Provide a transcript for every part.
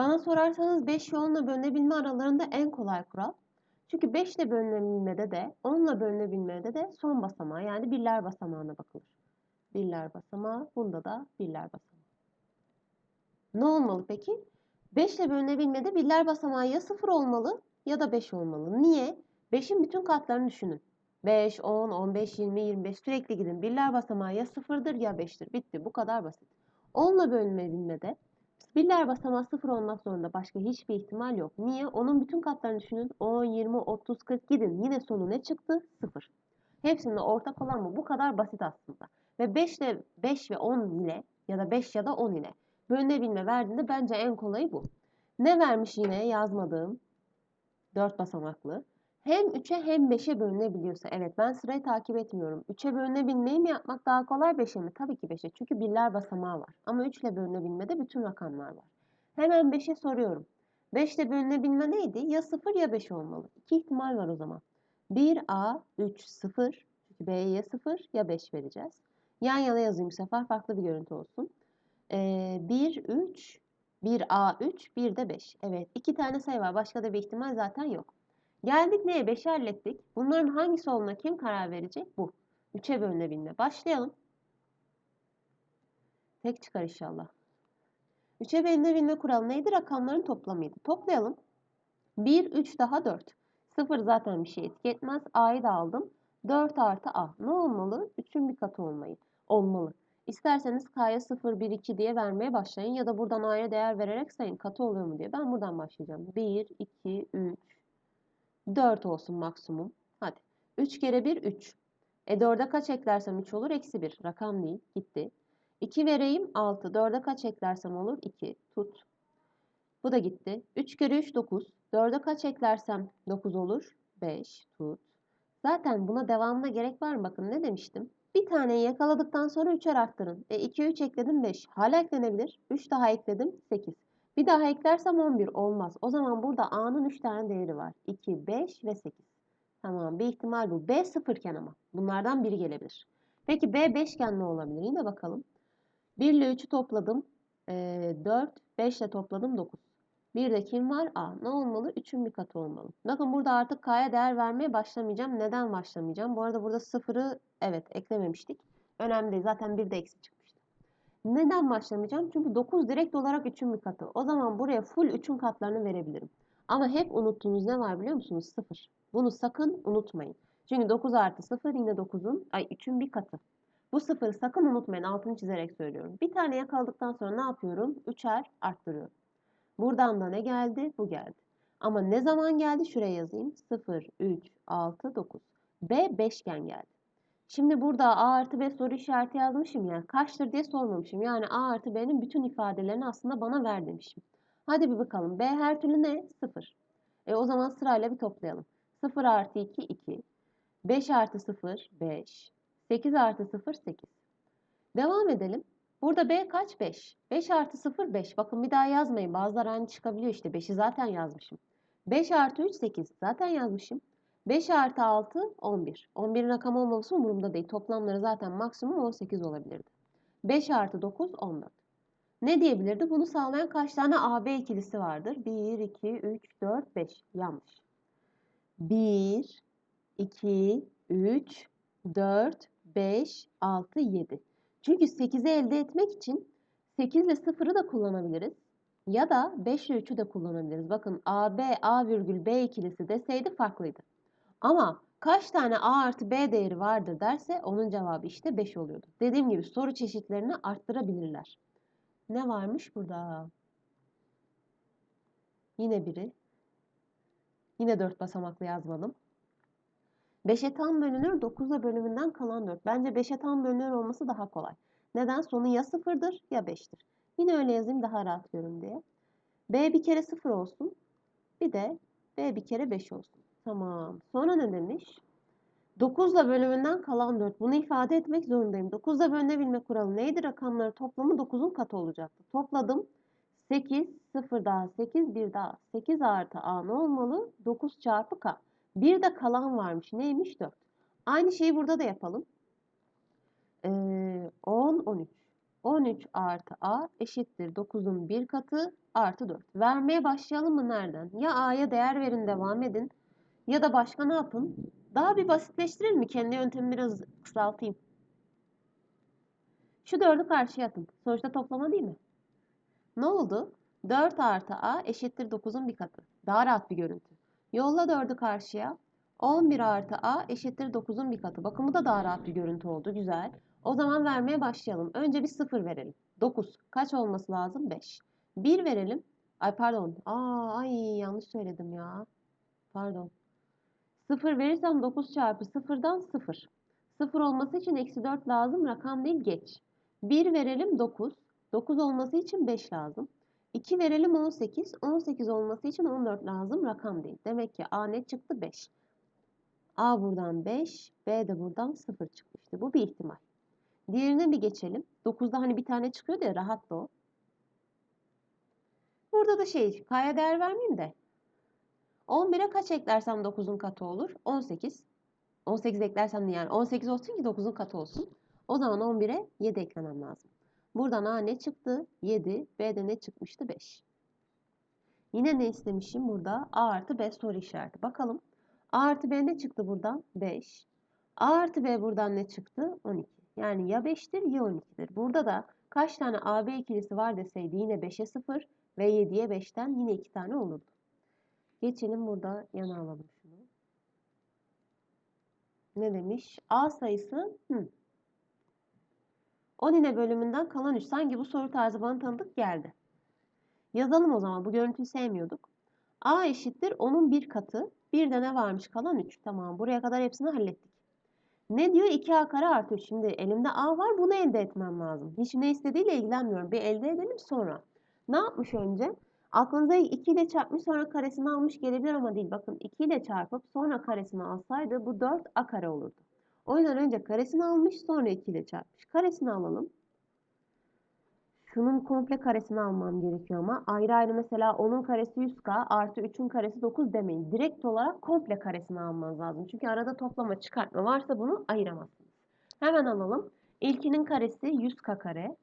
Bana sorarsanız 5 ve 10 ile bölünebilme aralarında en kolay kural. Çünkü 5 ile bölünebilmede de 10 ile bölünebilmede de son basamağı yani birler basamağına bakılır. Birler basamağı, bunda da birler basamağı. Ne olmalı peki? 5 ile bölünebilmede birler basamağı ya 0 olmalı ya da 5 olmalı. Niye? 5'in bütün katlarını düşünün. 5, 10, 15, 20, 25 sürekli gidin. Birler basamağı ya 0'dır ya 5'tir. Bitti. Bu kadar basit. 10 ile bölünebilmede birler basamağı 0 olmak zorunda. Başka hiçbir ihtimal yok. Niye? Onun bütün katlarını düşünün. 10, 20, 30, 40 gidin. Yine sonu ne çıktı? 0. Hepsinde ortak olan bu. Bu kadar basit aslında. Ve 5 ile 5 ve 10 ile ya da 5 ya da 10 ile bölünebilme verdiğinde bence en kolayı bu. Ne vermiş yine yazmadığım 4 basamaklı. Hem 3'e hem 5'e bölünebiliyorsa. Evet ben sırayı takip etmiyorum. 3'e bölünebilmeyi mi yapmak daha kolay 5'e mi? Tabii ki 5'e. Çünkü birler basamağı var. Ama 3 ile bölünebilmede bütün rakamlar var. Hemen 5'e soruyorum. 5 ile bölünebilme neydi? Ya 0 ya 5 olmalı. İki ihtimal var o zaman. 1A 3 0. Çünkü B'ye ya 0 ya 5 vereceğiz. Yan yana yazayım bu sefer farklı bir görüntü olsun. Ee, 1 3 1A3 1 de 5. Evet iki tane sayı var. Başka da bir ihtimal zaten yok. Geldik neye? 5'i hallettik. Bunların hangisi olduğuna kim karar verecek? Bu. 3'e bölünebilme. Başlayalım. Tek çıkar inşallah. 3'e bölünebilme kuralı neydi? Rakamların toplamıydı. Toplayalım. 1, 3 daha 4. 0 zaten bir şey etki etmez. A'yı da aldım. 4 artı A. Ne olmalı? 3'ün bir katı olmayı. Olmalı. İsterseniz K'ya 0, 1, 2 diye vermeye başlayın. Ya da buradan A'ya değer vererek sayın. Katı oluyor mu diye. Ben buradan başlayacağım. 1, 2, 3, 4 olsun maksimum. Hadi. 3 kere 1 3. E 4'e kaç eklersem 3 olur? Eksi 1. Rakam değil. Gitti. 2 vereyim 6. 4'e kaç eklersem olur? 2. Tut. Bu da gitti. 3 kere 3 9. 4'e kaç eklersem 9 olur? 5. Tut. Zaten buna devamına gerek var mı? Bakın ne demiştim? Bir taneyi yakaladıktan sonra 3'er arttırın. E 2'ye 3 ekledim 5. Hala eklenebilir. 3 daha ekledim 8. Bir daha eklersem 11 olmaz. O zaman burada A'nın 3 tane değeri var. 2, 5 ve 8. Tamam bir ihtimal bu. B sıfırken ama. Bunlardan biri gelebilir. Peki B beşgen ne olabilir? Yine bakalım. 1 ile 3'ü topladım. E, 4, 5 ile topladım 9. Bir kim var? A. Ne olmalı? 3'ün bir katı olmalı. Bakın burada artık K'ya değer vermeye başlamayacağım. Neden başlamayacağım? Bu arada burada 0'ı evet eklememiştik. Önemli değil. Zaten bir de eksi çıkmıştı. Neden başlamayacağım? Çünkü 9 direkt olarak 3'ün bir katı. O zaman buraya full 3'ün katlarını verebilirim. Ama hep unuttuğunuz ne var biliyor musunuz? 0. Bunu sakın unutmayın. Çünkü 9 artı 0 yine 9'un, ay 3'ün bir katı. Bu 0'ı sakın unutmayın. Altını çizerek söylüyorum. Bir tane yakaladıktan sonra ne yapıyorum? 3'er arttırıyorum. Buradan da ne geldi? Bu geldi. Ama ne zaman geldi? Şuraya yazayım. 0, 3, 6, 9. B beşgen geldi. Şimdi burada A artı B soru işareti yazmışım ya. Kaçtır diye sormamışım. Yani A artı B'nin bütün ifadelerini aslında bana ver demişim. Hadi bir bakalım. B her türlü ne? 0. E o zaman sırayla bir toplayalım. 0 artı 2, 2. 5 artı 0, 5. 8 artı 0, 8. Devam edelim. Burada B kaç? 5. 5 artı 0, 5. Bakın bir daha yazmayın. Bazıları aynı çıkabiliyor işte. 5'i zaten yazmışım. 5 artı 3, 8. Zaten yazmışım. 5 artı 6, 11. 11'in rakamı olmaması umurumda değil. Toplamları zaten maksimum 18 olabilirdi. 5 artı 9, 14. Ne diyebilirdi? Bunu sağlayan kaç tane AB ikilisi vardır? 1, 2, 3, 4, 5. Yanlış. 1, 2, 3, 4, 5, 6, 7. Çünkü 8'i elde etmek için 8 ile 0'ı da kullanabiliriz. Ya da 5 ile 3'ü de kullanabiliriz. Bakın AB, A virgül B ikilisi deseydi farklıydı. Ama kaç tane A artı B değeri vardır derse onun cevabı işte 5 oluyordu. Dediğim gibi soru çeşitlerini arttırabilirler. Ne varmış burada? Yine biri. Yine 4 basamaklı yazmadım. 5'e tam bölünür 9'a bölümünden kalan 4. Bence 5'e tam bölünür olması daha kolay. Neden? Sonu ya 0'dır ya 5'tir. Yine öyle yazayım daha rahatlıyorum diye. B bir kere 0 olsun. Bir de B bir kere 5 olsun. Tamam. Sonra ne demiş? 9 ile bölümünden kalan 4. Bunu ifade etmek zorundayım. 9 ile bölünebilme kuralı neydi? Rakamları toplamı 9'un katı olacaktı. Topladım. 8, 0 daha 8, 1 daha 8 artı A ne olmalı? 9 çarpı K. Bir de kalan varmış. Neymiş? 4. Aynı şeyi burada da yapalım. Ee, 10, 13. 13 artı a eşittir 9'un bir katı artı 4. Vermeye başlayalım mı nereden? Ya a'ya değer verin devam edin ya da başka ne yapın? Daha bir basitleştirelim mi? Kendi yöntemimi biraz kısaltayım. Şu 4'ü karşıya atın. Sonuçta toplama değil mi? Ne oldu? 4 artı a eşittir 9'un bir katı. Daha rahat bir görüntü. Yolla 4'ü karşıya. 11 artı a eşittir 9'un bir katı. Bakın bu da daha rahat bir görüntü oldu. Güzel. O zaman vermeye başlayalım. Önce bir 0 verelim. 9. Kaç olması lazım? 5. 1 verelim. Ay pardon. Aa, ay yanlış söyledim ya. Pardon. 0 verirsem 9 çarpı 0'dan 0. 0 olması için eksi 4 lazım. Rakam değil geç. 1 verelim 9. 9 olması için 5 lazım. 2 verelim 18. 18 olması için 14 lazım. Rakam değil. Demek ki A ne çıktı? 5. A buradan 5. B de buradan 0 çıkmıştı. Bu bir ihtimal. Diğerine bir geçelim. 9'da hani bir tane çıkıyor ya rahat da o. Burada da şey K'ya değer vermeyeyim de. 11'e kaç eklersem 9'un katı olur? 18. 18 eklersem ne yani? 18 olsun ki 9'un katı olsun. O zaman 11'e 7 eklemem lazım. Buradan A ne çıktı? 7. B'de ne çıkmıştı? 5. Yine ne istemişim burada? A artı B soru işareti. Bakalım. A artı B ne çıktı buradan? 5. A artı B buradan ne çıktı? 12. Yani ya 5'tir ya 12'dir. Burada da kaç tane AB ikilisi var deseydi yine 5'e 0 ve 7'ye 5'ten yine 2 tane olurdu. Geçelim burada yana alalım şunu. Ne demiş? A sayısı hı. 10 ine bölümünden kalan 3. Sanki bu soru tarzı bana tanıdık geldi. Yazalım o zaman. Bu görüntüyü sevmiyorduk. A eşittir 10'un bir katı. Bir de ne varmış kalan 3. Tamam buraya kadar hepsini hallettik. Ne diyor? 2A kare artı 3. Şimdi elimde A var. Bunu elde etmem lazım. Hiç ne istediğiyle ilgilenmiyorum. Bir elde edelim sonra. Ne yapmış önce? Aklınıza 2 ile çarpmış sonra karesini almış gelebilir ama değil. Bakın 2 ile çarpıp sonra karesini alsaydı bu 4A kare olurdu. O yüzden önce karesini almış sonra 2 ile çarpmış. Karesini alalım. Şunun komple karesini almam gerekiyor ama ayrı ayrı mesela 10'un karesi 100k artı 3'ün karesi 9 demeyin. Direkt olarak komple karesini almanız lazım. Çünkü arada toplama çıkartma varsa bunu ayıramazsınız. Hemen alalım. İlkinin karesi 100k kare.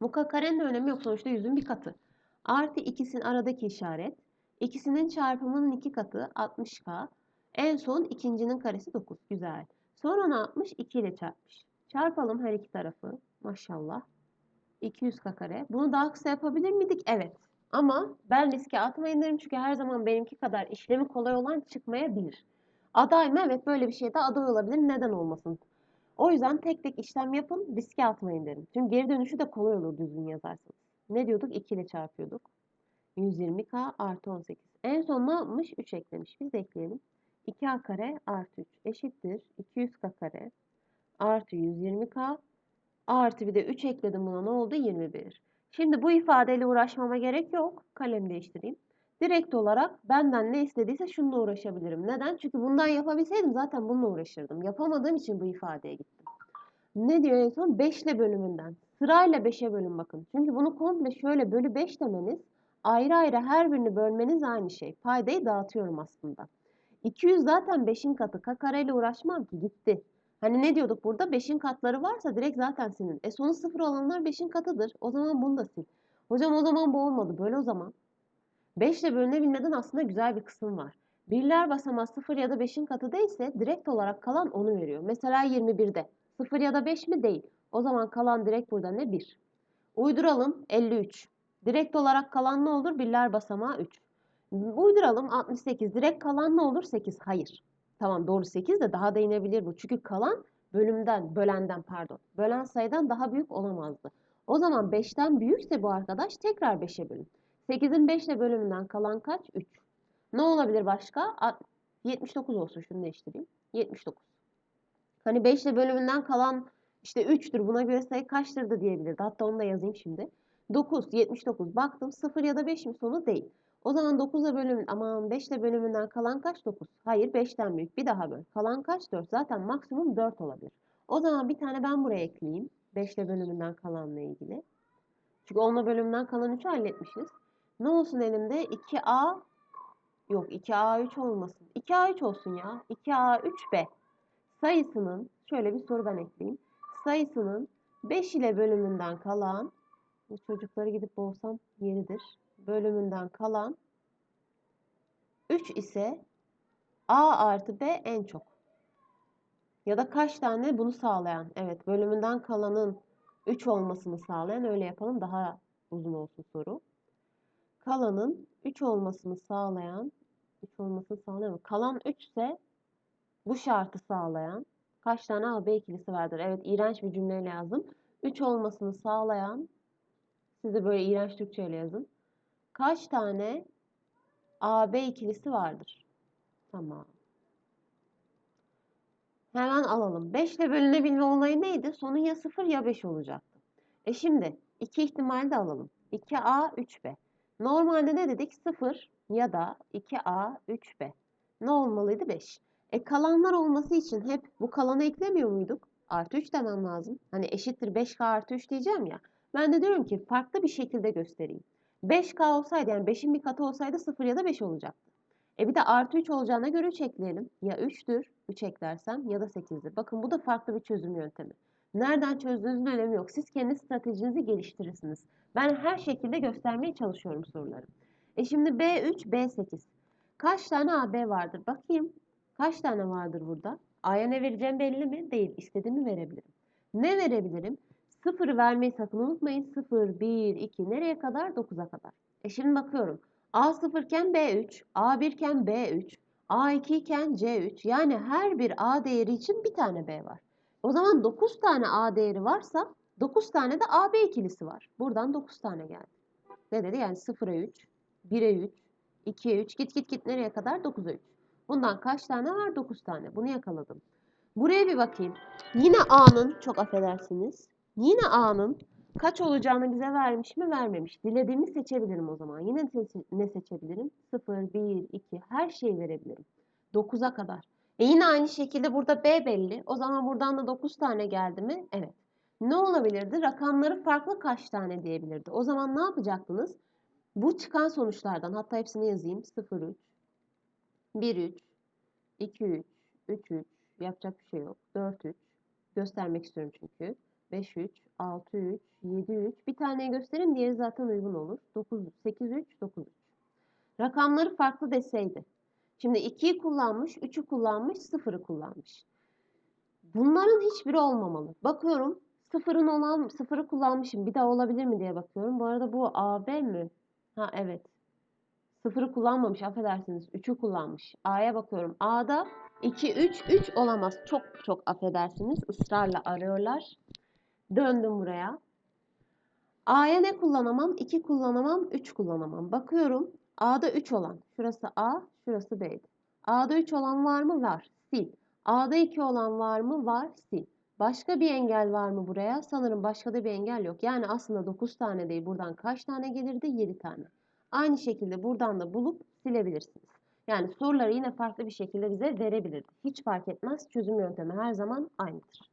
Bu k karenin de önemi yok. Sonuçta 100'ün bir katı. Artı ikisinin aradaki işaret. İkisinin çarpımının iki katı 60k. En son ikincinin karesi 9. Güzel. Sonra ne yapmış? 2 ile çarpmış. Çarpalım her iki tarafı. Maşallah. 200k kare. Bunu daha kısa yapabilir miydik? Evet. Ama ben riske atmayın derim çünkü her zaman benimki kadar işlemi kolay olan çıkmayabilir. Aday mı? Evet böyle bir şeyde aday olabilir. Neden olmasın? O yüzden tek tek işlem yapın, riske atmayın derim. Çünkü geri dönüşü de kolay olur düzgün yazarsanız. Ne diyorduk? 2 ile çarpıyorduk. 120k artı 18. En son ne yapmış? 3 eklemiş. Biz ekleyelim. 2a kare artı 3 eşittir. 200k kare artı 120k artı bir de 3 ekledim buna ne oldu? 21. Şimdi bu ifadeyle uğraşmama gerek yok. Kalem değiştireyim. Direkt olarak benden ne istediyse şununla uğraşabilirim. Neden? Çünkü bundan yapabilseydim zaten bununla uğraşırdım. Yapamadığım için bu ifadeye gittim. Ne diyor en son? 5 ile bölümünden. Sırayla 5'e bölün bakın. Çünkü bunu komple şöyle bölü 5 demeniz ayrı ayrı her birini bölmeniz aynı şey. Paydayı dağıtıyorum aslında. 200 zaten 5'in katı. K kareyle uğraşmam ki gitti. Hani ne diyorduk burada? 5'in katları varsa direkt zaten silin. E sonu 0 olanlar 5'in katıdır. O zaman bunu da sil. Hocam o zaman bu olmadı. Böyle o zaman. 5 ile bölünebilmeden aslında güzel bir kısım var. Birler basamağı 0 ya da 5'in katı değilse direkt olarak kalan onu veriyor. Mesela 21'de 0 ya da 5 mi? Değil. O zaman kalan direkt burada ne? 1. Uyduralım 53. Direkt olarak kalan ne olur? Birler basamağı 3. Uyduralım 68. Direkt kalan ne olur? 8. Hayır. Tamam doğru 8 de daha da inebilir bu. Çünkü kalan bölümden, bölenden pardon. Bölen sayıdan daha büyük olamazdı. O zaman 5'ten büyükse bu arkadaş tekrar 5'e bölün. 8'in 5 ile bölümünden kalan kaç? 3. Ne olabilir başka? 79 olsun şunu değiştireyim. 79. Hani 5 ile bölümünden kalan işte 3'tür. Buna göre sayı kaçtır da diyebilirdi. Hatta onu da yazayım şimdi. 9, 79. Baktım 0 ya da 5 mi sonu değil. O zaman 9 ile bölümün aman 5 ile bölümünden kalan kaç? 9. Hayır 5'ten büyük. Bir daha böl. Kalan kaç? 4. Zaten maksimum 4 olabilir. O zaman bir tane ben buraya ekleyeyim. 5 ile bölümünden kalanla ilgili. Çünkü 10 ile bölümünden kalan 3'ü halletmişiz. Ne olsun elimde? 2A yok 2A3 olmasın. 2A3 olsun ya. 2A3B sayısının şöyle bir soru ben ekleyeyim. Sayısının 5 ile bölümünden kalan, bu çocukları gidip boğsam yeridir. Bölümünden kalan 3 ise A artı B en çok. Ya da kaç tane bunu sağlayan? Evet, bölümünden kalanın 3 olmasını sağlayan öyle yapalım daha uzun olsun soru. Kalanın 3 olmasını sağlayan 3 olmasını sağlayan kalan 3 ise bu şartı sağlayan kaç tane AB ikilisi vardır? Evet, iğrenç bir cümleyle yazdım. 3 olmasını sağlayan siz de böyle iğrenç Türkçeyle yazın. Kaç tane AB ikilisi vardır? Tamam. Hemen alalım. 5 ile bölünebilme olayı neydi? Sonu ya 0 ya 5 olacaktı. E şimdi iki ihtimal de alalım. 2A, 3B. Normalde ne dedik? 0 ya da 2A, 3B. Ne olmalıydı? 5. E kalanlar olması için hep bu kalanı eklemiyor muyduk? Artı 3 demem lazım. Hani eşittir 5K artı 3 diyeceğim ya. Ben de diyorum ki farklı bir şekilde göstereyim. 5K olsaydı yani 5'in bir katı olsaydı 0 ya da 5 olacaktı. E bir de artı 3 olacağına göre 3 ekleyelim. Ya 3'tür, 3 eklersem ya da 8'dir. Bakın bu da farklı bir çözüm yöntemi. Nereden çözdüğünüzün önemi yok. Siz kendi stratejinizi geliştirirsiniz. Ben her şekilde göstermeye çalışıyorum soruları. E şimdi B3, B8. Kaç tane AB vardır? Bakayım. Kaç tane vardır burada? A'ya ne vereceğim belli mi? Değil. İstediğimi verebilirim. Ne verebilirim? 0'ı vermeyi sakın unutmayın. 0, 1, 2 nereye kadar? 9'a kadar. E şimdi bakıyorum. A0 iken B3, A1 iken B3, A2 iken C3. Yani her bir A değeri için bir tane B var. O zaman 9 tane A değeri varsa 9 tane de AB ikilisi var. Buradan 9 tane geldi. Ne dedi? Yani 0'a 3, 1'e 3, 2'ye 3, git git git nereye kadar? 9'a 3. Bundan kaç tane var? 9 tane. Bunu yakaladım. Buraya bir bakayım. Yine A'nın, çok affedersiniz, yine A'nın kaç olacağını bize vermiş mi vermemiş. Dilediğimi seçebilirim o zaman. Yine ne seçebilirim? 0, 1, 2 her şeyi verebilirim. 9'a kadar. E yine aynı şekilde burada B belli. O zaman buradan da 9 tane geldi mi? Evet. Ne olabilirdi? Rakamları farklı kaç tane diyebilirdi. O zaman ne yapacaktınız? Bu çıkan sonuçlardan hatta hepsini yazayım. 0, 3, 1, 3, 2, 3, 3, 3 yapacak bir şey yok. 4, 3 göstermek istiyorum çünkü. 5, 3, 6, 3, 7, 3. Bir tane göstereyim diğeri zaten uygun olur. 9, 8, 3, 9, 3. Rakamları farklı deseydi. Şimdi 2'yi kullanmış, 3'ü kullanmış, 0'ı kullanmış. Bunların hiçbiri olmamalı. Bakıyorum sıfırın olan sıfırı kullanmışım. Bir daha olabilir mi diye bakıyorum. Bu arada bu AB mi? Ha evet. Sıfırı kullanmamış affedersiniz. 3'ü kullanmış. A'ya bakıyorum. A'da 2, 3, 3 olamaz. Çok çok affedersiniz. Israrla arıyorlar. Döndüm buraya. A'ya ne kullanamam? 2 kullanamam, 3 kullanamam. Bakıyorum. A'da 3 olan. Şurası A, şurası B'ydi. A'da 3 olan var mı? Var. Sil. A'da 2 olan var mı? Var. Sil. Başka bir engel var mı buraya? Sanırım başka da bir engel yok. Yani aslında 9 tane değil. Buradan kaç tane gelirdi? 7 tane. Aynı şekilde buradan da bulup silebilirsiniz. Yani soruları yine farklı bir şekilde bize verebilirdi. Hiç fark etmez. Çözüm yöntemi her zaman aynıdır.